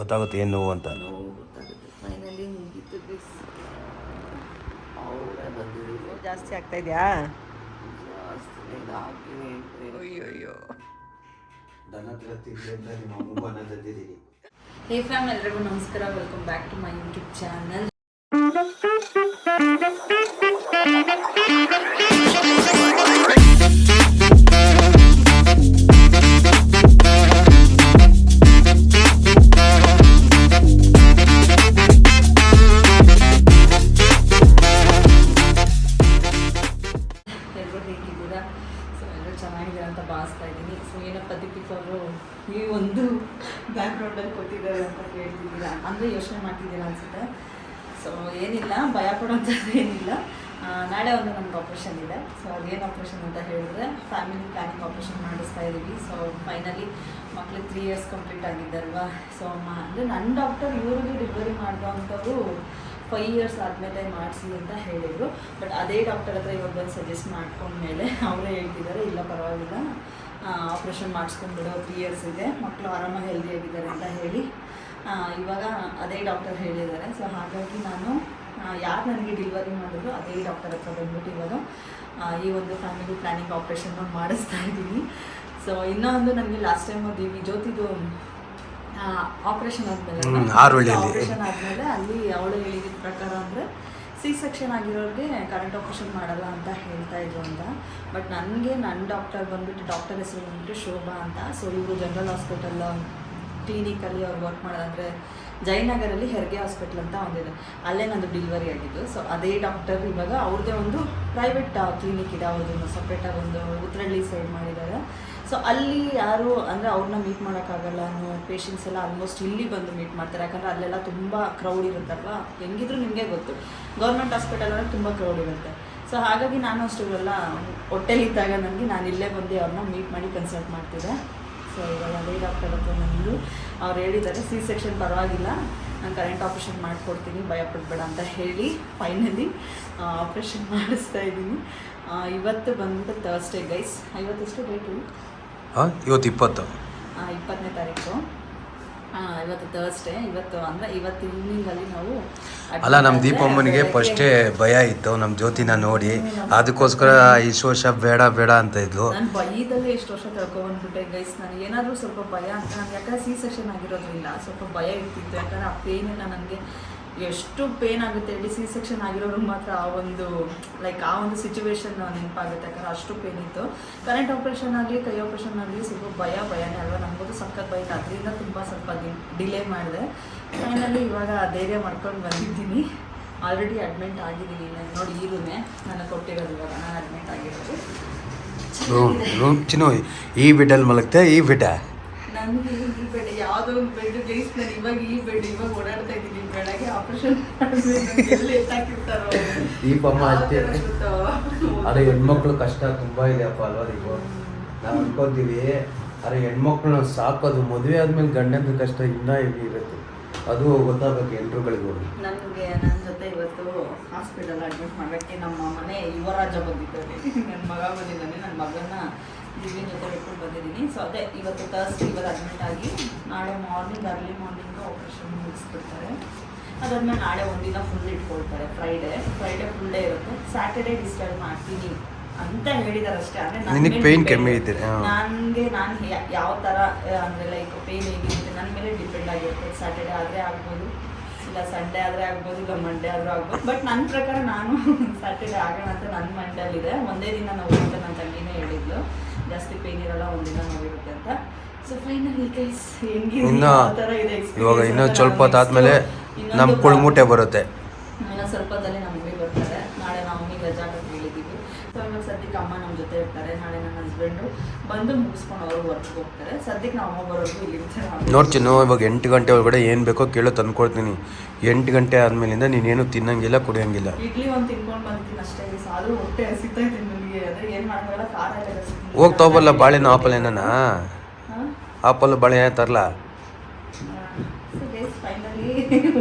ಗೊತ್ತಾಗುತ್ತೆ ಏನು ನೋವು ಅಂತ. ನೋವು ಗೊತ್ತಾಗುತ್ತೆ. ಫೈನಲಿ ಮುಗೀತು ದಿಸ್ ಅವರೇ ಬಂದಿದ್ರು. ಜಾಸ್ತಿ ಆಗ್ತಾ ಇದೆಯಾ? ಜಾಸ್ತಿ ಇದು ಹಾಕಿನಿ ಅಯ್ಯೋ ಹೇ ಫ್ಯಾಮ್ ಎಲ್ರಿಗೂ ನಮಸ್ಕಾರ. Welcome back to my YouTube channel ಅಂದರೆ ಅನಿಸುತ್ತೆ. ಸೊ ಏನಿಲ್ಲ, ಭಯ ಪಡೋಂಥದ್ದು ಏನಿಲ್ಲ. ನಾಳೆ ಒಂದು ನಮ್ಗೆ ಆಪ್ರೇಷನ್ ಇದೆ. ಸೊ ಅದೇನು ಆಪ್ರೇಷನ್ ಅಂತ ಹೇಳಿದ್ರೆ ಫ್ಯಾಮಿಲಿ ಪ್ಲಾನಿಂಗ್ ಆಪ್ರೇಷನ್ ಮಾಡಿಸ್ತಾ ಇದ್ದೀವಿ ಸೊ ಫೈನಲಿ ಮಕ್ಳಿಗೆ ತ್ರೀ ಇಯರ್ಸ್ ಕಂಪ್ಲೀಟ್ ಆಗಿದ್ದಲ್ವಾ ಸೊ ಅಮ್ಮ ಅಂದರೆ ನನ್ನ ಡಾಕ್ಟರ್ ಇವ್ರಿಗೆ ಡೆಲಿವರಿ ಮಾಡುವಂಥವ್ರು ಫೈವ್ ಇಯರ್ಸ್ ಆದಮೇಲೆ ಮಾಡಿಸಿ ಅಂತ ಹೇಳಿದರು. ಬಟ್ ಅದೇ ಡಾಕ್ಟರ್ ಹತ್ರ ಇವಾಗ ಬಂದು ಸಜೆಸ್ಟ್ ಮಾಡ್ಕೊಂಡ್ಮೇಲೆ ಅವರೇ ಹೇಳ್ತಿದ್ದಾರೆ, ಇಲ್ಲ ಪರವಾಗಿಲ್ಲ. ಆಪ್ರೇಷನ್ ಮಾಡಿಸ್ಕೊಂಡ್ಬಿಡೋ ತ್ರೀ ಇಯರ್ಸ್ ಇದೆ. ಮಕ್ಕಳು ಆರಾಮಾಗಿ ಹೆಲ್ದಿ ಆಗಿದ್ದಾರೆ ಅಂತ ಹೇಳಿ. ಇವಾಗ ಅದೇ ಡಾಕ್ಟರ್ ಹೇಳಿದ್ದಾರೆ. ಸೊ ಹಾಗಾಗಿ ನಾನು ಯಾರು ನನಗೆ ಡೆಲಿವರಿ ಮಾಡಿದ್ರು ಅದೇ ಡಾಕ್ಟರ್ ಹತ್ರ ಬಂದ್ಬಿಟ್ಟು ಇವಾಗ ಈ ಒಂದು ಫ್ಯಾಮಿಲಿ ಪ್ಲಾನಿಂಗ್ ಆಪ್ರೇಷನ್ ಮಾಡಿಸ್ತಾ ಇದ್ದೀನಿ. ಸೊ ಇನ್ನೊಂದು ನನಗೆ ಲಾಸ್ಟ್ ಟೈಮ್ ದೇವಿ ಜ್ಯೋತಿದು ಆಪ್ರೇಷನ್ ಆದಮೇಲೆ. ಆಪ್ರೇಷನ್ ಆದಮೇಲೆ ಅಲ್ಲಿ ಅವಳು ಹೇಳಿದ ಪ್ರಕಾರ ಅಂದರೆ ಸಿ ಸೆಕ್ಷನ್ ಆಗಿರೋರಿಗೆ ಕರೆಂಟ್ ಆಪ್ರೇಷನ್ ಮಾಡಲ್ಲ ಅಂತ ಹೇಳ್ತಾ ಇದ್ರು ಅಂತ. ಬಟ್ ನನಗೆ ನನ್ನ ಡಾಕ್ಟರ್ ಬಂದ್ಬಿಟ್ಟು ಡಾಕ್ಟರ್ ಹೆಸರು ಬಂದ್ಬಿಟ್ಟು ಶೋಭಾ ಅಂತ. ಸೊ ಇವರು ಜನರಲ್ ಹಾಸ್ಪಿಟಲ್ ಕ್ಲಿನಿಕಲ್ಲಿ ಅವ್ರು ವರ್ಕ್ ಮಾಡೋದಂದರೆ ಜಯನಗರಲ್ಲಿ ಹೆರಿಗೆ ಹಾಸ್ಪಿಟ್ಲ್ ಅಂತ ಒಂದಿದೆ. ಅಲ್ಲೇ ನಂದು ಡೆಲಿವರಿ ಆಗಿದ್ದು. ಸೊ ಅದೇ ಡಾಕ್ಟರ್ ಇವಾಗ ಅವ್ರದ್ದೇ ಒಂದು ಪ್ರೈವೇಟ್ ಕ್ಲಿನಿಕ್ ಇದೆ. ಅವ್ರದ್ದು ಸಪ್ರೇಟಾಗಿ ಒಂದು ಉತ್ತರಳ್ಳಿ ಸೈಡ್ ಮಾಡಿದ್ದಾರೆ. ಸೊ ಅಲ್ಲಿ ಯಾರು ಅಂದರೆ ಅವ್ರನ್ನ ಮೀಟ್ ಮಾಡೋಕ್ಕಾಗಲ್ಲ ಅನ್ನೋ ಪೇಷಂಟ್ಸ್ ಎಲ್ಲ ಆಲ್ಮೋಸ್ಟ್ ಇಲ್ಲಿ ಬಂದು ಮೀಟ್ ಮಾಡ್ತಾರೆ. ಯಾಕಂದರೆ ಅಲ್ಲೆಲ್ಲ ತುಂಬ ಕ್ರೌಡ್ ಇರುತ್ತಲ್ವ? ಹೆಂಗಿದ್ರು ನಿಮಗೆ ಗೊತ್ತು. ಗೌರ್ಮೆಂಟ್ ಹಾಸ್ಪಿಟಲ್ ಅಂದರೆ ತುಂಬ ಕ್ರೌಡ್ ಇರುತ್ತೆ. ಸೊ ಹಾಗಾಗಿ ನಾನು ಅಷ್ಟು ಇವೆಲ್ಲ ಹೊಟ್ಟೆಲಿದ್ದಾಗ ನನಗೆ ನಾನು ಇಲ್ಲೇ ಬಂದು ಅವ್ರನ್ನ ಮೀಟ್ ಮಾಡಿ ಕನ್ಸಲ್ಟ್ ಮಾಡ್ತಿದ್ದೆ. ಸೊ ಇವಾಗ ಅದೇ ಡಾಕ್ಟರ್ ಹತ್ರ ನಂದು ಅವ್ರು ಹೇಳಿದ್ದಾರೆ ಸಿ ಸೆಕ್ಷನ್ ಪರವಾಗಿಲ್ಲ ನಾನು ಕರೆಂಟ್ ಆಪ್ರೇಷನ್ ಮಾಡಿಕೊಡ್ತೀನಿ ಭಯ ಪಡಬೇಡ ಅಂತ ಹೇಳಿ ಫೈನಲಿ ಆಪ್ರೇಷನ್ ಮಾಡಿಸ್ತಾ ಇದ್ದೀನಿ. ಇವತ್ತು ಬಂದು ತರ್ಸ್ಡೇ ಗೈಸ್ ಐವತ್ತಷ್ಟು ಡೇಟು ಇವತ್ತು ಇಪ್ಪತ್ತು. ಇಪ್ಪತ್ತನೇ ತಾರೀಕು. ಇವತ್ತು ತರ್ಸ್ಡೇ ಇವತ್ತು ಅಂದರೆ ಇವತ್ತು ಈವ್ನಿಂಗಲ್ಲಿ ನಾವು ಅಲ್ಲ ನಮ್ಮ ದೀಪಮ್ಮನಿಗೆ ಫಸ್ಟೇ ಭಯ ಇತ್ತು ನಮ್ಮ ಜ್ಯೋತಿನ ನೋಡಿ. ಅದಕ್ಕೋಸ್ಕರ ಇಷ್ಟು ವರ್ಷ ಬೇಡ ಬೇಡ ಅಂತ ಇದ್ಲು. ನಾನು ಭಯದಲ್ಲೇ ಎಷ್ಟು ವರ್ಷ ತಿಳ್ಕೊಂಡ್ಬಿಟ್ಟೆ ಗೈಸ್ ನಾನು ಏನಾದರೂ ಸ್ವಲ್ಪ ಭಯ ಅಂತ ನಾನು ಯಾಕಂದ್ರೆ ಸಿ ಸೆಕ್ಷನ್ ಆಗಿರೋದ್ರಿಂದ ಸ್ವಲ್ಪ ಭಯ ಇರ್ತಿತ್ತು. ಯಾಕಂದ್ರೆ ಆ ಪೇನ್ ನನಗೆ ಎಷ್ಟು ಪೇನ್ ಆಗುತ್ತೆ ಹೇಳಿ ಸಿ ಸೆಕ್ಷನ್ ಆಗಿರೋರು ಮಾತ್ರ ಆ ಒಂದು ಲೈಕ್ ಆ ಒಂದು ಸಿಚುವೇಶನ್ ನೆನಪಾಗುತ್ತೆ. ಯಾಕಂದ್ರೆ ಅಷ್ಟು ಪೇನ್ ಇತ್ತು. ಕರೆಂಟ್ ಆಪ್ರೇಷನ್ ಆಗಲಿ, ಕೈ ಆಪ್ರೇಷನ್ ಆಗಲಿ ಸ್ವಲ್ಪ ಭಯ, ಭಯನೇ ಅಲ್ವಾ? ನಮಗೂ ಸಖತ್ ಭಯ ಅದರಿಂದ ತುಂಬ ಸ್ವಲ್ಪ ಡಿಲೇ ಮಾಡಿದೆ. ಫೈನಲಿ ಇವಾಗ ಧೈರ್ಯ ಮಾಡ್ಕೊಂಡು ಬಂದಿದ್ದೀನಿ. ಆಲ್ರೆಡಿ ಅಡ್ಮಿಟ್ ಆಗಿದ್ದೀನಿ. ನಾನು ನೋಡಿ ಈಗೂ ನನಗೆ ಕೊಟ್ಟಿರೋದು ಇವಾಗ. ನಾನು ಅಡ್ಮಿಟ್ ಆಗಿರೋದು. ಈ ಬಿಡಲ್ ಮಲಗ್ತೆ, ಈ ಬೆಡ್ಡ ನನಗೆ ಈ ಬೆಡ್ ಯಾವುದೋ ಒಂದು ಬೆಡ್ ಗೈಸ್ ನಾನು ಇವಾಗ ಈ ಬೆಡ್ ಇವಾಗ ಓಡಾಡ್ತಾ ಇದ್ದೀನಿ ಬೆಳಗ್ಗೆ ಆಪರೇಷನ್ ಎಲ್ಲಿ ಎತ್ತಾಕಿರ್ತಾರೋ ದೀಪಮ್ಮ ಅಷ್ಟೇ ಅದೇ ಹೆಣ್ಮಕ್ಳು ಕಷ್ಟ ತುಂಬಾ ಇದೆ ಅಪ್ಪ ಅಲ್ವಾ ನೀವು? ನಾವು ಅನ್ಕೋತೀವಿ, ಅರೆ ಹೆಣ್ಮಕ್ಳು ನಾವು ಸಾಕೋದು ಮದುವೆ ಆದ್ಮೇಲೆ ಗಂಡನ ಕಷ್ಟ ಇನ್ನೂ ಇರುತ್ತೆ. ಅದು ಗೊತ್ತಾಗಬೇಕು ಎಲ್ರುಗಳಿಗೂ. ನನಗೆ ನನ್ನ ಜೊತೆ ಇವತ್ತು ಹಾಸ್ಪಿಟಲ್ ಅಡ್ಮಿಟ್ ಮಾಡೋಕ್ಕೆ ನಮ್ಮ ಮನೆ ಯುವರಾಜ ಬಂದಿದ್ದಾರೆ. ನನ್ನ ಮಗ ಬಂದಿದ್ದಾನೆ ನನ್ನ ಮಗನ ದಿವ್ಯನ ಜೊತೆ ಬಿಟ್ಕೊಂಡು ಬಂದಿದ್ದೀನಿ. ಸೊ ಅದೇ, ಇವತ್ತು ತರ್ಸ್ಡೇ ಇವಾಗ ಅಡ್ಮಿಟ್ ಆಗಿ ನಾಳೆ ಮಾರ್ನಿಂಗ್ ಅರ್ಲಿ ಮಾರ್ನಿಂಗ್ ಆಪರೇಷನ್ ಮುಗಿಸ್ಬಿಡ್ತಾರೆ. ಅದಾದ್ಮೇಲೆ ನಾಳೆ ಒಂದಿನ ಫುಲ್ ಇಟ್ಕೊಳ್ತಾರೆ ಫ್ರೈಡೇ ಫ್ರೈಡೇ ಫುಲ್ ಡೇ ಇರುತ್ತೆ. ಸ್ಯಾಟರ್ಡೇ ಡಿಸ್ಟರ್ಬ್ ಮಾಡ್ತೀನಿ ಅಂತ ಹೇಳಿದಾರೆ ಅಷ್ಟೇ ಅಂದ್ರೆ ನನಗೆ pain ಕಮ್ಮಿ ಇದೆ. ನನಗೆ ನಾನು ಯಾವ ಥರ ಅಂದರೆ ಲೈಕ್ ಪೇನ್ ಹೇಗಿರುತ್ತೆ ನನ್ನ ಮೇಲೆ ಡಿಪೆಂಡ್ ಆಗಿರುತ್ತೆ. ಸ್ಯಾಟರ್ಡೇ ಆದರೆ ಆಗ್ಬೋದು ಇಲ್ಲ ಸಂಡೇ ಆದರೆ ಆಗ್ಬೋದು ಇಲ್ಲ ಮಂಡೇ ಆದ್ರೂ ಆಗ್ಬೋದು. ಬಟ್ ನನ್ನ ಪ್ರಕಾರ ನಾನು ಸ್ಯಾಟರ್ಡೇ ಆಗೋಣ ಅಂತ ನನ್ನ ಮೈಂಡಲ್ಲಿದೆ ಒಂದೇ ದಿನ ನೋವು ಅಂತ ನನ್ನ ತಂಗಿನೇ ಹೇಳಿದ್ಲು. ಜಾಸ್ತಿ ಪೇನ್ ಇರಲ್ಲ ಒಂದಿನ ನೋವಿರುತ್ತೆ ಅಂತ. ಸೊ ಫೈನಲಿ ಹೆಂಗಿದೆ? ಇದೆ ಇವಾಗ ಇನ್ನೂ ಸ್ವಲ್ಪ ಹೊತ್ತಾದ್ಮೇಲೆ ನಮ್ಮ ಕುಳ್ಮುಟೆ ಬರುತ್ತೆ. ಇನ್ನು ಸ್ವಲ್ಪದಲ್ಲಿ ನಮಗೆ ಬರ್ತಾರೆ. ನಾಳೆ ನಾವು ಅಮ್ಮಿಗೆ ರಜಾ ಅಂತ ಹೇಳಿದ್ದೀವಿ ಸೊ ಇವಾಗ ಸದ್ಯಕ್ಕೆ ಅಮ್ಮ ನಮ್ಮ ಜೊತೆ ಇರ್ತಾರೆ. ನಾಳೆ ನನ್ನ ಹಸ್ಬೆಂಡು ಬಂದು ಮುಗಿಸ್ಕೊಂಡು ಅವರು ವರ್ಕ್ಗೆ ಹೋಗ್ತಾರೆ. ಸದ್ಯಕ್ಕೆ ನಾವು ಅಮ್ಮ ಬರೋದು ಇಲ್ಲಿ ನೋಡ್ತೀನಿ ಇವಾಗ ಎಂಟು ಗಂಟೆ ಒಳಗಡೆ ಏನು ಬೇಕೋ ಕೇಳೋ ತಂದ್ಕೊಳ್ತೀನಿ ಎಂಟು ಗಂಟೆ ಆದ್ಮೇಲಿಂದ ನೀನೇನು ತಿನ್ನಂಗಿಲ್ಲ ಕುಡಿಯಂಗಿಲ್ಲ. ಇಡ್ಲಿ ಒಂದು ತಿನ್ಕೊಂಡು ಬಂದಿದ್ದೀನಿ ಅಷ್ಟೇ. ಆದರೂ ಹೊಟ್ಟೆ ಹಸಿತಾ ಇದ್ದೀನಿ ನನಗೆ. ಅದೇ ಏನು ಮಾಡೋಕ್ಕಾಗಲ್ಲ ಖಾರ ಹೋಗಿ ತಗೋಬಲ್ಲ ಬಾಳೆನ ಆಪಲ್ ಏನನ? ಆಪಲ್ ಬಾಳೆ ಫೈನಲಿ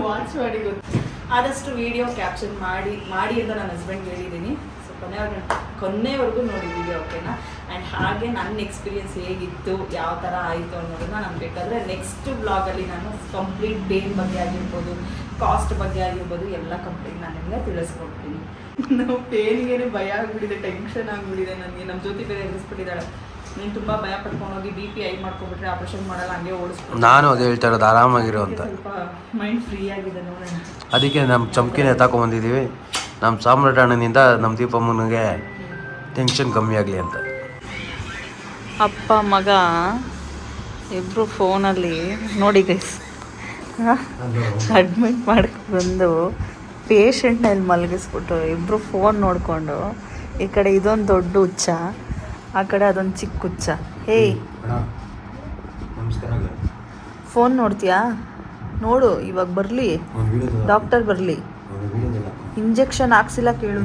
ವಾಚ್ ಮಾಡಿ ಗೊತ್ತು. ಆದಷ್ಟು ವಿಡಿಯೋ ಕ್ಯಾಪ್ಚರ್ ಮಾಡಿ ಮಾಡಿ ಅಂತ ನನ್ನ ಹಸ್ಬೆಂಡ್ ಹೇಳಿದ್ದೀನಿ ಸೊ ಕೊನೆವರೆಗೂ ಕೊನೆವರೆಗೂ ನೋಡಿ ವಿಡಿಯೋ ಓಕೆನಾ ಆ್ಯಂಡ್ ಹಾಗೆ ನನ್ನ ಎಕ್ಸ್ಪೀರಿಯನ್ಸ್ ಹೇಗಿತ್ತು, ಯಾವ ಥರ ಆಯಿತು ಅನ್ನೋದನ್ನ ನಾನು ಬೇಕಾದರೆ ನೆಕ್ಸ್ಟ್ ಬ್ಲಾಗಲ್ಲಿ ನಾನು ಕಂಪ್ಲೀಟ್ ಪೇನ್ ಬಗ್ಗೆ ಆಗಿರ್ಬೋದು ಕಾಸ್ಟ್ ಬಗ್ಗೆ ಆಗಿರ್ಬೋದು, ಎಲ್ಲ ಕಂಪ್ಲೀಟ್ ನಾನು ನಿಮಗೆ ತಿಳಿಸ್ಕೊಡ್ತೀನಿ. ನಾವು ಪೇನ್ಗೇನೆ ಭಯ ಆಗಿಬಿಟ್ಟಿದೆ ಟೆನ್ಷನ್ ಆಗಿಬಿಟ್ಟಿದೆ ನನಗೆ. ನಮ್ಮ ಜೊತೆ ಬೇರೆ ಎದುರಿಸ್ಬಿಟ್ಟಿದ್ದಾಳೆ. ನೀನು ತುಂಬ ಭಯ ಪಡ್ಕೊಂಡು ಹೋಗಿ ಬಿ ಪಿ ಐ ಮಾಡ್ಕೊಬಿಟ್ರೆ ಆಪರೇಷನ್ ಮಾಡಲ್ಲ ಹಂಗೆ ನಾನು ಅದೇ ಹೇಳ್ತಾ ಇರೋದು ಆರಾಮಾಗಿರೋ ಅಂತ. ಸ್ವಲ್ಪ ಮೈಂಡ್ ಫ್ರೀ ಆಗಿದೆ ನೋಡೋಣ ಅದಕ್ಕೆ ನಮ್ಮ ಚಮಕಿನ ಬಂದಿದ್ದೀವಿ ನಮ್ಮ ಸಾಮ್ರಾಟಣ್ಣನಿಂದ ನಮ್ಮ ದೀಪಮ್ಮನಿಗೆ ಟೆನ್ಷನ್ ಕಮ್ಮಿ ಆಗಲಿ ಅಂತ. ಅಪ್ಪ ಮಗ ಇಬ್ಬರು ಫೋನಲ್ಲಿ ನೋಡಿ ಗೈಸ್ ಅಡ್ಮಿಟ್ ಮಾಡ್ಕೊಂಡು ಬಂದು ಪೇಷಂಟ್ನ ಇಲ್ಲಿ ಮಲಗಿಸ್ಬಿಟ್ಟು ಇಬ್ಬರು ಫೋನ್ ನೋಡಿಕೊಂಡು ಈ ಕಡೆ ಇದೊಂದು ದೊಡ್ಡ ಹುಚ್ಚ. ಆ ಕಡೆ ಅದೊಂದು ಚಿಕ್ಕ ಹುಚ್ಚ ಹೇ. ಫೋನ್ ನೋಡ್ತೀಯಾ? ನೋಡು ಇವಾಗ ಬರಲಿ. ಡಾಕ್ಟರ್ ಬರಲಿ. ಇಂಜೆಕ್ಷನ್ ಹಾಕ್ಸಿಲ್ಲ ಕೇಳು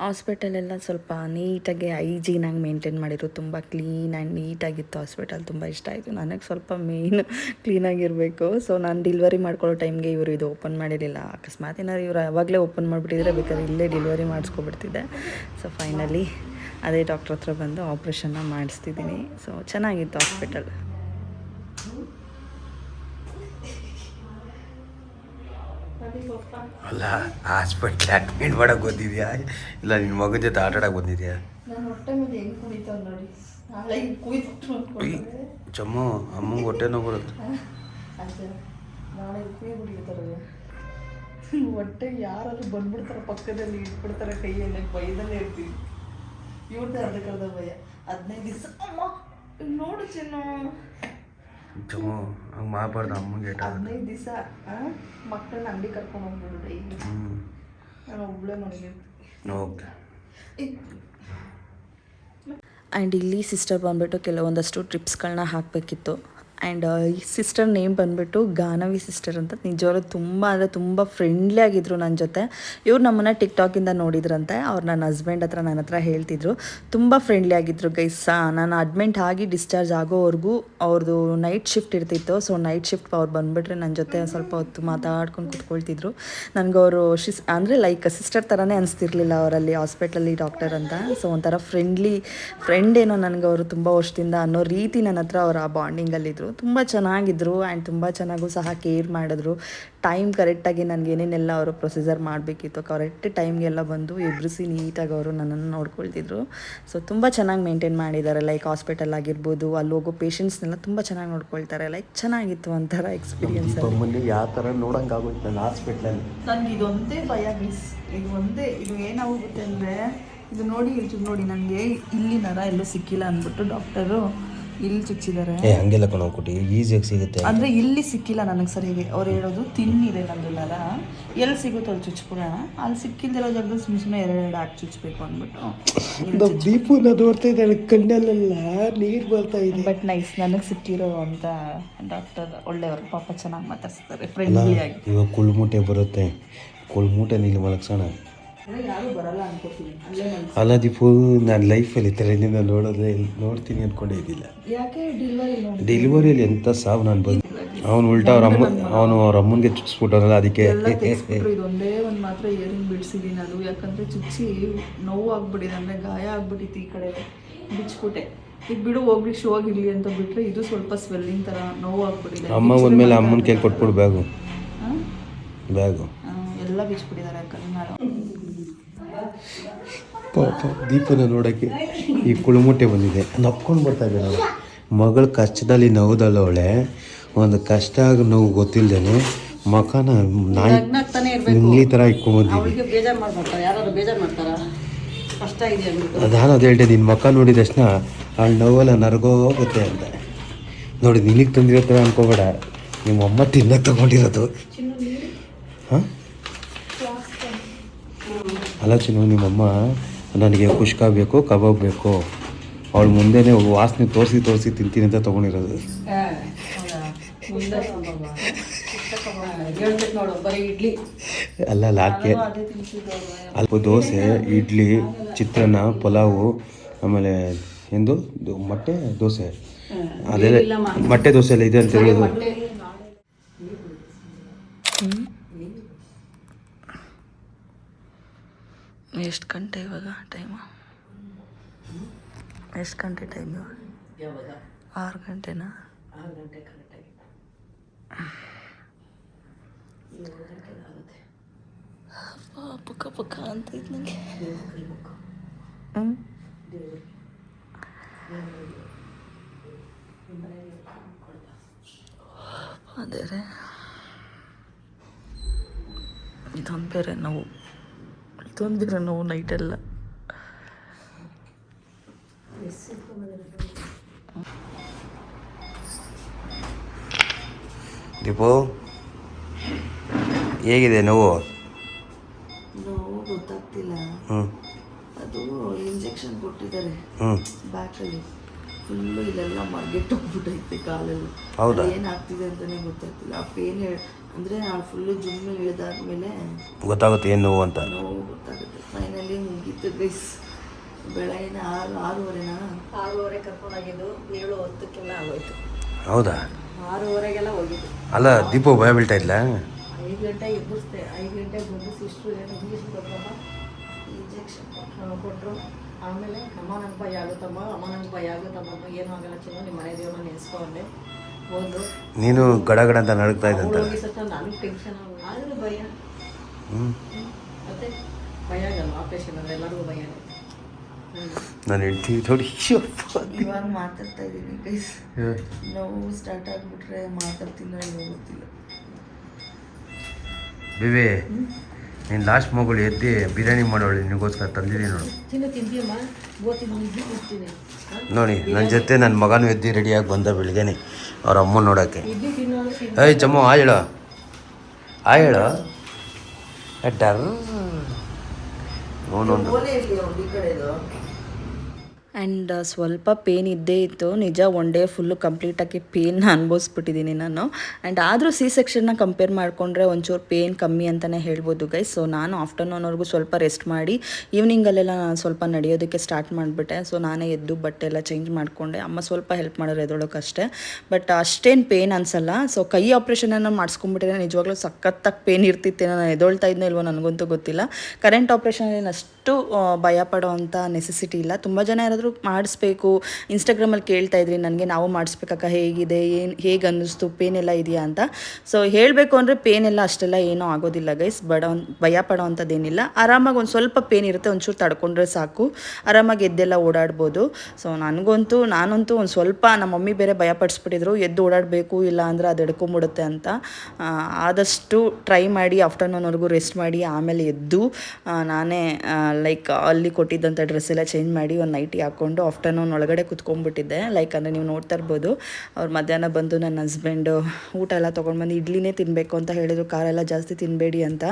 ಹಾಸ್ಪಿಟಲೆಲ್ಲ ಸ್ವಲ್ಪ ನೀಟಾಗಿ ಹೈಜೀನಾಗಿ ಮೇಂಟೈನ್ ಮಾಡಿದ್ರು. ತುಂಬ ಕ್ಲೀನ್ ಆ್ಯಂಡ್ ನೀಟಾಗಿತ್ತು ಹಾಸ್ಪಿಟಲ್. ತುಂಬ ಇಷ್ಟ ಆಯಿತು. ನನಗೆ ಸ್ವಲ್ಪ ಮೇನ್ ಕ್ಲೀನಾಗಿರಬೇಕು ಸೊ ನಾನು ಡಿಲ್ವರಿ ಮಾಡ್ಕೊಳ್ಳೋ ಟೈಮ್ಗೆ ಇವರು ಇದು ಓಪನ್ ಮಾಡಿರಲಿಲ್ಲ. ಅಕಸ್ಮಾತ್ ಏನಾದ್ರು ಇವರು ಯಾವಾಗಲೇ ಓಪನ್ ಮಾಡಿಬಿಟ್ಟಿದ್ರೆ ಬೇಕಾದ್ರೆ ಇಲ್ಲೇ ಡಿಲಿವರಿ ಮಾಡಿಸ್ಕೊಬಿಡ್ತಿದ್ದೆ. ಸೊ ಫೈನಲಿ ಅದೇ ಡಾಕ್ಟ್ರ್ ಹತ್ರ ಬಂದು ಆಪ್ರೇಷನ್ನ ಮಾಡಿಸ್ತಿದ್ದೀನಿ. ಸೊ ಚೆನ್ನಾಗಿತ್ತು ಹಾಸ್ಪಿಟಲ್. ಅಲ್ಲ ಹಾಸ್ಪಿಟ್ಲ್ ಅಡ್ಮಿಟ್ ಮಾಡಕ್ಕೆ ಬಂದಿದ್ಯಾ ಇಲ್ಲ ನಿನ್ನ ಮಗನ ಜೊತೆ ಆಟ ಆಡಕ್ಕೆ ಬಂದಿದ್ಯಾ ಚಮ್ಮು ಅಮ್ಮಂಗೆ ಹೊಟ್ಟೆ ನೋವು ಬರುತ್ತೆ. ಹೊಟ್ಟೆ ಯಾರಾದ್ರೂ ಬಂದ್ಬಿಡ್ತಾರೆ ಪಕ್ಕದಲ್ಲಿ ಇಟ್ಬಿಡ್ತಾರೆ ಕೈಯಲ್ಲಿ ಭಯದಲ್ಲೇ ಇರ್ತೀವಿ ಇವ್ರದ್ದೇ ಅರ್ಧಕ್ಕರ್ಧ ಭಯ. ಹದಿನೈದು ದಿವಸ ಅಮ್ಮ ನೋಡು ಚಿನ್ನು. ಚಮ್ಮು ಹಂಗೆ ಮಾಡಬಾರ್ದು ಅಮ್ಮಂಗೆ ಏಟ ಹದಿನೈದು ದಿವಸ ಮಕ್ಕಳನ್ನ ಅಂಗಡಿ ಕರ್ಕೊಂಡು ಹೋಗ್ಬಿಡ್ರಿ. ಹ್ಞೂ ನಾನು ಒಬ್ಬಳೇ ಮನೆಗೆ ಓಕೆ. ಆ್ಯಂಡ್ ಇಲ್ಲಿ ಸಿಸ್ಟರ್ ಬಂದುಬಿಟ್ಟು ಕೆಲವೊಂದಷ್ಟು ಟ್ರಿಪ್ಸ್ಗಳನ್ನ ಹಾಕಬೇಕಿತ್ತು. ಆ್ಯಂಡ್ ಈ ಸಿಸ್ಟರ್ ನೇಮ್ ಬಂದುಬಿಟ್ಟು ಗಾನವಿ ಸಿಸ್ಟರ್ ಅಂತ. ನಿಜವಾಗ್ಲೂ ತುಂಬ, ಅಂದರೆ ತುಂಬ ಫ್ರೆಂಡ್ಲಿ ಆಗಿದ್ರು ನನ್ನ ಜೊತೆ. ಇವ್ರು ನಮ್ಮನ್ನು ಟಿಕ್ಟಾಕಿಂದ ನೋಡಿದ್ರಂತೆ. ಅವ್ರು ನನ್ನ ಹಸ್ಬೆಂಡ್ ಹತ್ರ ನನ್ನ ಹತ್ರ ಹೇಳ್ತಿದ್ರು. ತುಂಬ ಫ್ರೆಂಡ್ಲಿ ಆಗಿದ್ರು ಗೈಸ್ ನಾನು ಅಡ್ಮಿಂಟ್ ಆಗಿ ಡಿಸ್ಚಾರ್ಜ್ ಆಗೋವರೆಗೂ ಅವ್ರದ್ದು ನೈಟ್ ಶಿಫ್ಟ್ ಇರ್ತಿತ್ತು. ಸೊ ನೈಟ್ ಶಿಫ್ಟ್ ಅವ್ರು ಬಂದುಬಿಟ್ರೆ ನನ್ನ ಜೊತೆ ಸ್ವಲ್ಪ ಹೊತ್ತು ಮಾತಾಡ್ಕೊಂಡು ಕುತ್ಕೊಳ್ತಿದ್ರು. ನನಗೆ ಅವರು ಶಿಸ್, ಅಂದರೆ ಲೈಕ್ ಸಿಸ್ಟರ್ ಥರನೇ ಅನಿಸ್ತಿರ್ಲಿಲ್ಲ ಅವರಲ್ಲಿ ಹಾಸ್ಪಿಟ್ಲಲ್ಲಿ ಡಾಕ್ಟರ್ ಅಂತ. ಸೊ ಒಂಥರ ಫ್ರೆಂಡ್ಲಿ ಫ್ರೆಂಡ್ ಏನೋ ನನಗೆ ಅವರು ತುಂಬ ವರ್ಷದಿಂದ ಅನ್ನೋ ರೀತಿ ನನ್ನ ಹತ್ರ ಅವ್ರು ಆ ಬಾಂಡಿಂಗಲ್ಲಿದ್ದರು ತುಂಬ ಚೆನ್ನಾಗಿದ್ದರು ಆ್ಯಂಡ್ ತುಂಬ ಚೆನ್ನಾಗೂ ಸಹ ಕೇರ್ ಮಾಡಿದ್ರು. ಟೈಮ್ ಕರೆಕ್ಟಾಗಿ ನನಗೆ ಏನೇನೆಲ್ಲ ಅವರು ಪ್ರೊಸೀಜರ್ ಮಾಡಬೇಕಿತ್ತು ಕರೆಕ್ಟ್ ಟೈಮ್ಗೆಲ್ಲ ಬಂದು ಎಬ್ರಿಸಿ ನೀಟಾಗಿ ಅವರು ನನ್ನನ್ನು ನೋಡ್ಕೊಳ್ತಿದ್ರು. ಸೊ ತುಂಬ ಚೆನ್ನಾಗಿ ಮೇಂಟೈನ್ ಮಾಡಿದ್ದಾರೆ ಲೈಕ್ ಹಾಸ್ಪಿಟಲ್ ಆಗಿರ್ಬೋದು ಅಲ್ಲಿ ಹೋಗೋ ಪೇಷಂಟ್ಸ್ನೆಲ್ಲ ತುಂಬ ಚೆನ್ನಾಗಿ ನೋಡ್ಕೊಳ್ತಾರೆ ಲೈಕ್ ಚೆನ್ನಾಗಿತ್ತು ಒಂಥರ ಎಕ್ಸ್ಪೀರಿಯನ್ಸ್ ಯಾವ ಥರ ನೋಡಂಗೆ ಆಗೋಯ್ತು ನನ್ನ ಹಾಸ್ಪಿಟ್ಲಲ್ಲಿ ನನಗೆ ಇದೊಂದೇ ಭಯ ಮಿಸ್ ಇದು ಒಂದೇ ಇದು ಏನಾಗುತ್ತೆ ಅಂದರೆ ಇದು ನೋಡಿ ಇಲ್ಲಿ ನೋಡಿ ನನಗೆ ಇಲ್ಲಿ ನರ ಎಲ್ಲೂ ಸಿಕ್ಕಿಲ್ಲ ಅಂದ್ಬಿಟ್ಟು ಡಾಕ್ಟರು ಇಲ್ಲಿ ಚುಚ್ಚಿದ್ದಾರೆ. ಏ ಹಂಗೆಲ್ಲ ಕಣೋ ಕೊಟ್ಟು ಈಸಿಯಾಗಿ ಸಿಗುತ್ತೆ. ಅಂದರೆ ಇಲ್ಲಿ ಸಿಕ್ಕಿಲ್ಲ ನನಗೆ ಸರಿಯಾಗಿ ಅವ್ರು ಹೇಳೋದು ತಿನ್ನಿದೆ ನಂದು ನರ ಎಲ್ಲಿ ಸಿಗುತ್ತೋ ಅಲ್ಲಿ ಚುಚ್ಬಿಡೋಣ. ಅಲ್ಲಿ ಸಿಕ್ಕಿಲ್ದಿರೋ ಜಾಗದಲ್ಲಿ ಸುಮ್ಮನೆ ಸುಮ್ಮನೆ ಎರಡು ಎರಡು ಹಾಕಿ ಚುಚ್ಚಬೇಕು ಅಂದ್ಬಿಟ್ಟು ದೀಪನ ಬರ್ತಾ ಇದೆ ಕಣ್ಣಲ್ಲೆಲ್ಲ ನೀರು ಬರ್ತಾ ಇದೆ. ಬಟ್ ನೈಸ್ ನನಗೆ ಸಿಕ್ಕಿರೋ ಅಂತ ಡಾಕ್ಟರ್ ಒಳ್ಳೆಯವರು ಪಾಪ ಚೆನ್ನಾಗಿ ಮಾತಾಡ್ತಾರೆ ಫ್ರೆಂಡ್ಲಿ ಆಗಿ. ಇವಾಗ ಕುಳ್ಮೂಟೆ ಬರುತ್ತೆ. ಕುಳ್ಮೂಟೆ ನೀಲಿ ಮಲಗ್ಸೋಣ. ಅಲ್ಲೇ ಫುಲ್ ದೀಪು ನಾನು ಲೈಫಲ್ಲಿ ತೆರೆಯಿಂದ ನೋಡೋದೇ ನೋಡ್ತೀನಿ ಅಂದ್ಕೊಂಡೇ ಇದ್ದಿಲ್ಲ. ಡೆಲಿವರಿಯಲ್ಲಿ ಎಂಥ ಸಾವು ನಾನು ಬಂದು ಅವನು ಉಲ್ಟಾ ಅವ್ರ ಅಮ್ಮ ಅವನು ಅವ್ರ ಅಮ್ಮನಿಗೆ ಚುಚ್ಚಿಸ್ಬಿಟ್ಟವನಲ್ಲ ಅದಕ್ಕೆ ಇದೊಂದೇ ಒಂದು ಮಾತ್ರ ಇಯರಿಂಗ್ ಬಿಡಿಸಿದ್ದೀನಿ ಅದು ಯಾಕಂದ್ರೆ ಚುಚ್ಚಿ ನೋವು ಆಗ್ಬಿಟ್ಟಿದೆ ಅಂದರೆ ಗಾಯ ಆಗ್ಬಿಟ್ಟಿತ್ತು ಈ ಕಡೆ. ಬಿಚ್ಬಿಟ್ಟೆ. ಈಗ ಬಿಡು ಹೋಗ್ಲಿ ಶೋ ಆಗಿರ್ಲಿ ಅಂತ ಬಿಟ್ಟರೆ ಇದು ಸ್ವಲ್ಪ ಸ್ವೆಲ್ಲಿಂಗ್ ಥರ ನೋವು ಆಗ್ಬಿಟ್ಟಿದೆ ಅಮ್ಮ ಒಂದ್ಮೇಲೆ ಅಮ್ಮನ ಕೈಲಿ ಕೊಟ್ಬಿಡು ಬ್ಯಾಗು? ಬ್ಯಾಗು. ಎಲ್ಲ ಬಿಚ್ಬಿಟ್ಟಿದ್ದಾರೆ ಯಾಕಂದ್ರೆ ನಾನು ಪಾಪ ದೀಪನ ನೋಡೋಕ್ಕೆ ಈ ಕುಳುಮುಟ್ಟೆ ಬಂದಿದೆ. ನಪ್ಕೊಂಡು ಬರ್ತಾ ಇದ್ದಾಳೆ ಮಗಳ ಕಷ್ಟದಲ್ಲಿ ನೋವುದಲ್ಲ ಅವಳೆ. ಒಂದು ಕಷ್ಟ ಆಗ ನೋವು ಗೊತ್ತಿಲ್ಲದೇನೆ ಮಕನ ನಾಯಿ ಇಂಗ್ಲಿ ನಿಂಗ್ಲಿ ಥರ ಅಂದ್ಬಿಟ್ಟು. ನಾನು ಅದು ಹೇಳಿದೆ ನಿನ್ನ ಮಕ್ಕ ನೋಡಿದ ತಕ್ಷಣ ಅವಳು ನೋವೆಲ್ಲ ನರಗೋಗುತ್ತೆ ಅಂತ. ನೋಡಿ ನಿನಗೆ ತಂದಿರೋ ಥರ ಅನ್ಕೋಬೇಡ. ನಿಮ್ಮ ಅಮ್ಮ ತಿನ್ನಕ್ಕೆ ತಗೊಂಡಿರೋದು. ಹಾಂ? ಅಲ್ಲ ಚಿನ್ನು ನಿಮ್ಮಮ್ಮ ನನಗೆ ಕುಷ್ಕ ಬೇಕು ಕಬಾಬ್ ಬೇಕು. ಅವಳು ಮುಂದೆನೇ ವಾಸನೆ ತೋರಿಸಿ ತೋರಿಸಿ ತಿಂತೀನಿ ಅಂತ ತಗೊಂಡಿರೋದು. ಅಲ್ಲ ಲಾಕೆ ಅದೇ ತಿನ್ಸಿದ್ದು ಅಲ್ಪ ದೋಸೆ ಇಡ್ಲಿ ಚಿತ್ರಾನ್ನ ಪಲಾವು ಆಮೇಲೆ ಎಂದು? ಮೊಟ್ಟೆ ದೋಸೆ. ಅದೆಲ್ಲ ಮೊಟ್ಟೆ ದೋಸೆ ಎಲ್ಲ ಇದೆ ಅಂತ ಹೇಳೋದು. ಎಷ್ಟು ಗಂಟೆ ಇವಾಗ ಟೈಮು ಎಷ್ಟು ಗಂಟೆ ಟೈಮ್ ಇವಾಗ? ಆರು ಗಂಟೆನಾ? ಆರು ಗಂಟೆ ಕರೆಕ್ಟಾಗಿ ಏಳು ಗಂಟೆಗೆ ಆಗುತ್ತೆ. ಪುಕ್ಕ ಪುಕ್ಕ ಅಂತ ಇತ್ತು ನನಗೆ ಹ್ಞೂ ಅದೇ ರೀ ಇದೊಂದು ಬೇರೆ ನೋವು. ಬೇರೆ ನೋವು ನೈಟೆಲ್ಲ ದೀಪು ಹೇಗಿದೆ ನೋವು? ನೋವು ಗೊತ್ತಾಗ್ತಿಲ್ಲ. ಅದು ಇಂಜೆಕ್ಷನ್ ಕೊಟ್ಟಿದ್ದಾರೆ. ಹ್ಞೂ ಬ್ಯಾಕಲ್ಲಿ ಫುಲ್ಲು ಇಲ್ಲೆಲ್ಲ ಮರ್ಗೆಟ್ಟೋಗ್ಬಿಟ್ಟೈತೆ ಕಾಲಲ್ಲಿ. ಹೌದಾ? ಏನಾಗ್ತಿದೆ ಅಂತಾನೆ ಗೊತ್ತಾಗ್ತಿಲ್ಲ. ಆ ಪೇನ್ ಅಂದರೆ ಆ ಫುಲ್ಲು ಜುಮ್ಮು ಇಳಿದಾದ್ಮೇಲೆ ಗೊತ್ತಾಗುತ್ತೆ ಏನು ನೋವು ಅಂತ. ನೋವು ಗೊತ್ತಾಗುತ್ತೆ. ಫೈನಲಿ ಮುಗೀತು ಗೈಸ್ ಬೆಳಗಿನ ಆರು ಆರೂವರೆನಾ? ಆರೂವರೆ ಕರ್ಕೊಂಡೋಗಿದ್ದು ಏಳು ಹತ್ತಕ್ಕೆಲ್ಲ ಆಗೋಯ್ತು. ಹೌದಾ? ಆರೂವರೆಗೆಲ್ಲ ಹೋಗಿದ್ದು. ಅಲ್ಲ ದೀಪ ಭಯ ಬೀಳ್ತಾ ಇಲ್ಲ ಐದು ಗಂಟೆ ಎಬ್ಬಿಸ್ತೆ ಐದು ಗಂಟೆ ಬಂದು ಸಿಸ್ಟ್ರು ಏನು ಇಂಜೆಕ್ಷನ್ ಕೊಟ್ಟಮ್ಮ ಇಂಜೆಕ್ಷನ್ ಕೊಟ್ಟರು ಆಮೇಲೆ ಅಮ್ಮ ನಂಗೆ ಭಯ ಆಗುತ್ತಮ್ಮ ಅಮ್ಮ ನಂಗೆ ಭಯ ಆಗುತ್ತಮ್ಮ ಏನೂ ಆಗಲ್ಲ ಚೆನ್ನಾಗಿ ನಿಮ್ಮ ಮನೆ ದೇವ್ರನ್ನ ನೆನೆಸ್ಕೊಂಡೆ. ನೀನು ಗಡ ಗಡ ಅಂತ ನಡುಗ್ತಾ ಇದ್ದಂತ? ನಾನು ಹೆಂಡತಿ ನೋಡಿ ಇವಾಗ ಮಾತಾಡ್ತಾ ಇದ್ದೀನಿ ಗೈಸ್ ನೋವು ಸ್ಟಾರ್ಟ್ ಆಗಿಬಿಟ್ರೆ ಮಾತಾಡ್ತಿಲ್ಲ ಏನೋ ಗೊತ್ತಿಲ್ಲ. ಬಿವಿ ನೀನು ಲಾಸ್ಟ್ ಮಗಳು ಎದ್ದು ಬಿರಿಯಾನಿ ಮಾಡೋಳು ನಿನಗೋಸ್ಕರ ತಂದಿದ್ದೀನಿ ನೋಡು. ತಿನ್ನು ತಿಂತೀಯಮ್ಮ ಗೋತಿ ಇದ್ದು ತಿಂತೀನಿ ನೋಡಿ ನನ್ನ ಜೊತೆ ನನ್ನ ಮಗನೂ ಎದ್ದು ರೆಡಿಯಾಗಿ ಬಂದ ಬೆಳಿಗ್ಗೆನೆ ಅವ್ರ ಅಮ್ಮ ನೋಡೋಕ್ಕೆ. ಏಯ್ ಚಮ್ಮ ಆ ಹೇಳು. ಆ ಹೇಳು. ಡರ್. ನೋನೊಂದು ಓಲೆ ಇರಲಿ ಅವ್ರು ಈ ಕಡೆದು ಆ್ಯಂಡ್ ಸ್ವಲ್ಪ ಪೇನ್ ಇದ್ದೇ ಇತ್ತು. ನಿಜ ಒನ್ ಡೇ ಫುಲ್ಲು ಕಂಪ್ಲೀಟಾಗಿ ಪೇನ್ನ ಅನುಭವಿಸ್ಬಿಟ್ಟಿದ್ದೀನಿ ನಾನು. ಆ್ಯಂಡ್ ಆದರೂ ಸಿ ಸೆಕ್ಷನ್ನ ಕಂಪೇರ್ ಮಾಡಿಕೊಂಡ್ರೆ ಒಂಚೂರು ಪೇನ್ ಕಮ್ಮಿ ಅಂತಲೇ ಹೇಳ್ಬೋದು ಗೈಸ್ ಸೊ ನಾನು ಆಫ್ಟರ್ನೂನ್ವರೆಗೂ ಸ್ವಲ್ಪ ರೆಸ್ಟ್ ಮಾಡಿ ಈವ್ನಿಂಗಲ್ಲೆಲ್ಲ ನಾನು ಸ್ವಲ್ಪ ನಡೆಯೋದಕ್ಕೆ ಸ್ಟಾರ್ಟ್ ಮಾಡಿಬಿಟ್ಟೆ. ಸೊ ನಾನೇ ಎದ್ದು ಬಟ್ಟೆ ಎಲ್ಲ ಚೇಂಜ್ ಮಾಡಿಕೊಂಡೆ. ಅಮ್ಮ ಸ್ವಲ್ಪ ಹೆಲ್ಪ್ ಮಾಡೋರು ಎದೊಳಕ್ಕಷ್ಟೇ ಬಟ್ ಅಷ್ಟೇನು ಪೇನ್ ಅನಿಸಲ್ಲ. ಸೊ ಕೈ ಆಪ್ರೇಷನನ್ನು ಮಾಡಿಸ್ಕೊಂಡ್ಬಿಟ್ಟಿದ್ರೆ ನಿಜವಾಗ್ಲೂ ಸಖತ್ತಾಗಿ ಪೇನ್ ಇರ್ತಿತ್ತೇನೋ. ನಾನು ಎದೊಳ್ತಾ ಇದ್ನೋ ಇಲ್ವೋ ನನಗಂತೂ ಗೊತ್ತಿಲ್ಲ. ಕರೆಂಟ್ ಆಪ್ರೇಷನ್ ಅಷ್ಟು ಭಯ ಪಡೋ ಅಂಥ ನೆಸೆಸಿಟಿ ಇಲ್ಲ. ತುಂಬ ಜನ ಯಾರಾದರೂ ಮಾಡಿಸ್ಬೇಕು ಇನ್ಸ್ಟಾಗ್ರಾಮಲ್ಲಿ ಕೇಳ್ತಾ ಇದ್ರಿ, ನನಗೆ ನಾವು ಮಾಡಿಸ್ಬೇಕಕ್ಕ ಹೇಗಿದೆ, ಏನು, ಹೇಗೆ ಅನ್ನಿಸ್ತು ಪೇನ್ ಎಲ್ಲ ಇದೆಯಾ ಅಂತ. ಸೊ ಹೇಳಬೇಕು ಅಂದರೆ ಪೇನ್ ಎಲ್ಲ ಅಷ್ಟೆಲ್ಲ ಏನೂ ಆಗೋದಿಲ್ಲ ಗೈಸ್ ಬಡ, ಭಯ ಪಡೋ ಅಂಥದ್ದೇನಿಲ್ಲ ಆರಾಮಾಗಿ ಒಂದು ಸ್ವಲ್ಪ ಪೇನ್ ಇರುತ್ತೆ, ಒಂಚೂರು ತಡ್ಕೊಂಡ್ರೆ ಸಾಕು. ಆರಾಮಾಗಿ ಎದ್ದೆಲ್ಲ ಓಡಾಡ್ಬೋದು. ಸೊ ನನಗಂತೂ, ನಾನಂತೂ ಒಂದು ಸ್ವಲ್ಪ ನಮ್ಮ ಮಮ್ಮಿ ಬೇರೆ ಭಯ ಪಡಿಸ್ಬಿಟ್ಟಿದ್ರು, ಎದ್ದು ಓಡಾಡಬೇಕು, ಇಲ್ಲ ಅಂದರೆ ಅದು ಎಡ್ಕೊಂಬಿಡುತ್ತೆ ಅಂತ. ಆದಷ್ಟು ಟ್ರೈ ಮಾಡಿ ಆಫ್ಟರ್ನೂನ್ವರೆಗೂ ರೆಸ್ಟ್ ಮಾಡಿ, ಆಮೇಲೆ ಎದ್ದು ನಾನೇ ಲೈಕ್ ಅಲ್ಲಿ ಕೊಟ್ಟಿದ್ದಂಥ ಡ್ರೆಸ್ ಎಲ್ಲ ಚೇಂಜ್ ಮಾಡಿ, ಒಂದು ನೈಟಿ ಹಾಕ್ಕೊಂಡು ಆಫ್ಟರ್ನೂನ್ ಒಳಗಡೆ ಕುತ್ಕೊಂಡ್ಬಿಟ್ಟಿದ್ದೆ. ಲೈಕ್ ಅಂದರೆ ನೀವು ನೋಡ್ತಾ ಇರ್ಬೋದು, ಅವ್ರು ಮಧ್ಯಾಹ್ನ ಬಂದು ನನ್ನ ಹಸ್ಬೆಂಡು ಊಟ ಎಲ್ಲ ತೊಗೊಂಡು ಬಂದು ಇಡ್ಲಿನೇ ತಿನ್ನಬೇಕು ಅಂತ ಹೇಳಿದರು ಖಾರ ಜಾಸ್ತಿ ತಿನ್ನಬೇಡಿ ಅಂತ.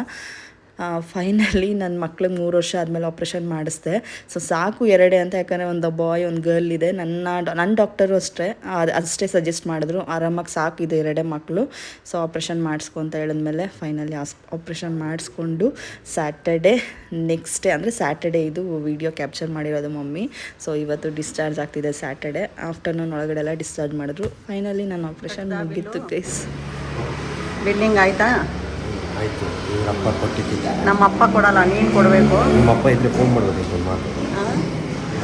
ಫೈನಲಿ ನನ್ನ ಮಕ್ಳಿಗೆ ಮೂರು ವರ್ಷ ಆದಮೇಲೆ ಆಪ್ರೇಷನ್ ಮಾಡಿಸ್ದೆ. ಸೊ ಸಾಕು ಎರಡೇ ಅಂತ, ಯಾಕಂದರೆ ಒಂದು ಬಾಯ್ ಒಂದು ಗರ್ಲ್ ಇದೆ. ನನ್ನ ನನ್ನ ಡಾಕ್ಟರು ಅಷ್ಟೇ. ಅಷ್ಟೇ ಸಜೆಸ್ಟ್ ಮಾಡಿದ್ರು. ಆರಾಮಾಗಿ ಸಾಕು ಇದೆ ಎರಡೇ ಮಕ್ಕಳು ಸೊ ಆಪ್ರೇಷನ್ ಮಾಡಿಸ್ಕೊ ಅಂತ ಹೇಳಿದ್ಮೇಲೆ ಫೈನಲಿ ಆಸ್ ಆಪ್ರೇಷನ್ ಮಾಡಿಸ್ಕೊಂಡು ಸ್ಯಾಟರ್ಡೆ ನೆಕ್ಸ್ಟ್ ಡೇ ಅಂದರೆ ಸ್ಯಾಟರ್ಡೇ ಇದು ವಿಡಿಯೋ ಕ್ಯಾಪ್ಚರ್ ಮಾಡಿರೋದು ಮಮ್ಮಿ. ಸೊ ಇವತ್ತು ಡಿಸ್ಚಾರ್ಜ್ ಆಗ್ತಿದೆ ಸ್ಯಾಟರ್ಡೆ ಆಫ್ಟರ್ನೂನ್ ಒಳಗಡೆ ಎಲ್ಲ ಡಿಸ್ಚಾರ್ಜ್ ಮಾಡಿದ್ರು. ಫೈನಲಿ ನಾನು ಆಪ್ರೇಷನ್ ಮುಗಿತ್ತು ಗೈಸ್ ಬಿಲ್ಡಿಂಗ್ ಆಯ್ತಾ? ಆಯಿತು. ಅಪ್ಪ ಕೊಟ್ಟಿದ್ದ ನಮ್ಮ ಅಪ್ಪ ಕೊಡಲ್ಲ ನೀನು ಕೊಡಬೇಕು. ನಿಮ್ಮ ಅಪ್ಪ ಇದ್ರೆ ಫೋನ್ ಮಾಡಬೇಕು ಮಾತು.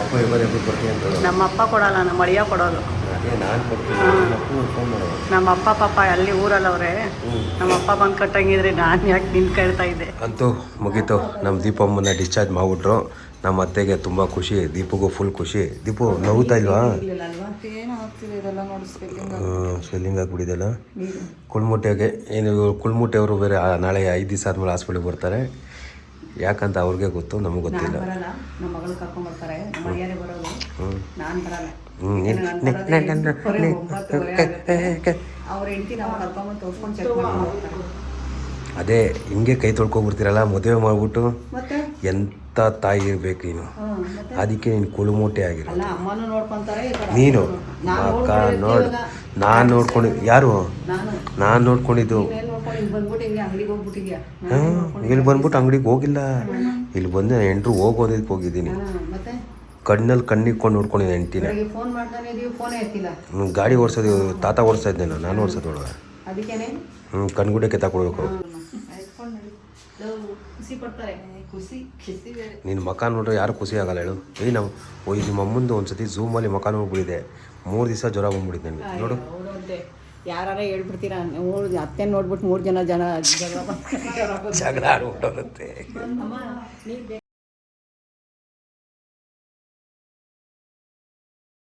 ಅಪ್ಪ ಇವರೆಬ್ಬರು ಕೊಡ್ತೀನಿ ಅಂತ ನಮ್ಮ ಅಪ್ಪ ಕೊಡಲ್ಲ ನಮ್ಮ ಅಳಿಯ ಕೊಡೋದು. ಅದೇ ನಾನು ಕೊಡ್ತೀನಿ. ನಿಮ್ಮ ಫೋನ್ ಮಾಡೋದು ನಮ್ಮ ಅಪ್ಪ ಪಾಪ ಅಲ್ಲಿ ಊರಲ್ಲವ್ರೆ? ನಮ್ಮ ಅಪ್ಪ ಬಂದು ಕಟ್ಟಂಗಿದ್ರೆ ನಾನು ಯಾಕೆ ನಿನ್ ಕೇಳ್ತಾ ಇದ್ದೆ? ಅಂತೂ ಮುಗೀತು. ನಮ್ಮ ದೀಪಮ್ಮನ ಡಿಸ್ಚಾರ್ಜ್ ಮಾಡಿಬಿಟ್ರು. ನಮ್ಮ ಅತ್ತೆಗೆ ತುಂಬ ಖುಷಿ ದೀಪಗೂ ಫುಲ್ ಖುಷಿ. ದೀಪು ನಗುತ್ತಾ ಇಲ್ವಾ? ಸ್ವೆಲ್ಲಿಂಗ್ ಆಗಿಬಿಟ್ಟಿದೆಲ್ಲ. ಕುಳ್ಮುಟ್ಟೆಗೆ ಏನು ಕುಳ್ಮುಟ್ಟೆ ಅವರು ಬೇರೆ ನಾಳೆ ಐದು ದಿವಸ ಆದಮೇಲೆ ಹಾಸ್ಪಿಟ್ಲಿಗೆ ಬರ್ತಾರೆ. ಯಾಕಂತ ಅವ್ರಿಗೆ ಗೊತ್ತು ನಮಗೆ ಗೊತ್ತಿಲ್ಲ. ಅದೇ ಹಿಂಗೆ ಕೈ ತೊಳ್ಕೊಬಿಡ್ತೀರಲ್ಲ ಮದುವೆ ಮಾಡಿಬಿಟ್ಟು. ಎಂಥ ತಾಯಿ ಇರಬೇಕು ನೀನು? ಅದಕ್ಕೆ ನೀನು ಕುಳುಮೂಟೆ ಆಗಿರೋ ನೀನು? ನಾನು ಅಕ್ಕ ನೋಡು. ನಾನು ನೋಡ್ಕೊಂಡು ಯಾರು? ನಾನು. ನಾನು ನೋಡ್ಕೊಂಡಿದ್ದು. ಇಲ್ಲಿ ಬಂದ್ಬಿಟ್ಟು ಅಂಗಡಿಗೆ ಹೋಗಿಲ್ಲ. ಇಲ್ಲಿ ಬಂದು ಎಂಟ್ರು ಹೋಗೋದಕ್ಕೆ ಹೋಗಿದ್ದೀನಿ. ಕಣ್ಣಲ್ಲಿ ಕಣ್ಣಿಕ್ಕೊಂಡು ನೋಡ್ಕೊಂಡಿದ್ದೆ ಎಂಟಿನ ಗಾಡಿ ಓಡಿಸೋದು ತಾತ ಓಡಿಸ್ತಾ ಇದ್ದೆ ನಾನು ನಾನು ಓಡಿಸೋದು ಹ್ಞೂ ಕಣ್ಗುಡ್ಡಕ್ಕೆ ತಗೊಳ್ಬೇಕು ಖುಷಿ ಪಡ್ತಾರೆ. ಖುಷಿ ಖುಷಿ ಬೇರೆ. ನಿನ್ನ ಮಕ ನೋಡ್ರೆ ಯಾರು ಖುಷಿ ಆಗಲ್ಲ ಹೇಳು. ಏ ನಾವು ಓ ಇದು ನಿಮ್ಮ ಅಮ್ಮಂದು ಒಂದ್ಸತಿ ಝೂಮಲ್ಲಿ ಮಕ ನೋಡ್ಬಿಟ್ಟಿದೆ ಮೂರು ದಿವಸ ಜ್ವರ ಬಂದ್ಬಿಟ್ಟಿದೆ ನನಗೆ. ನೋಡು. ಹೌದಂತೆ ಯಾರ ಹೇಳ್ಬಿಡ್ತೀರಾ? ಮೂರು ಅತ್ತೆ ನೋಡ್ಬಿಟ್ಟು ಮೂರು ಜನ ಜನ ಜಗಳ ಜಗಳ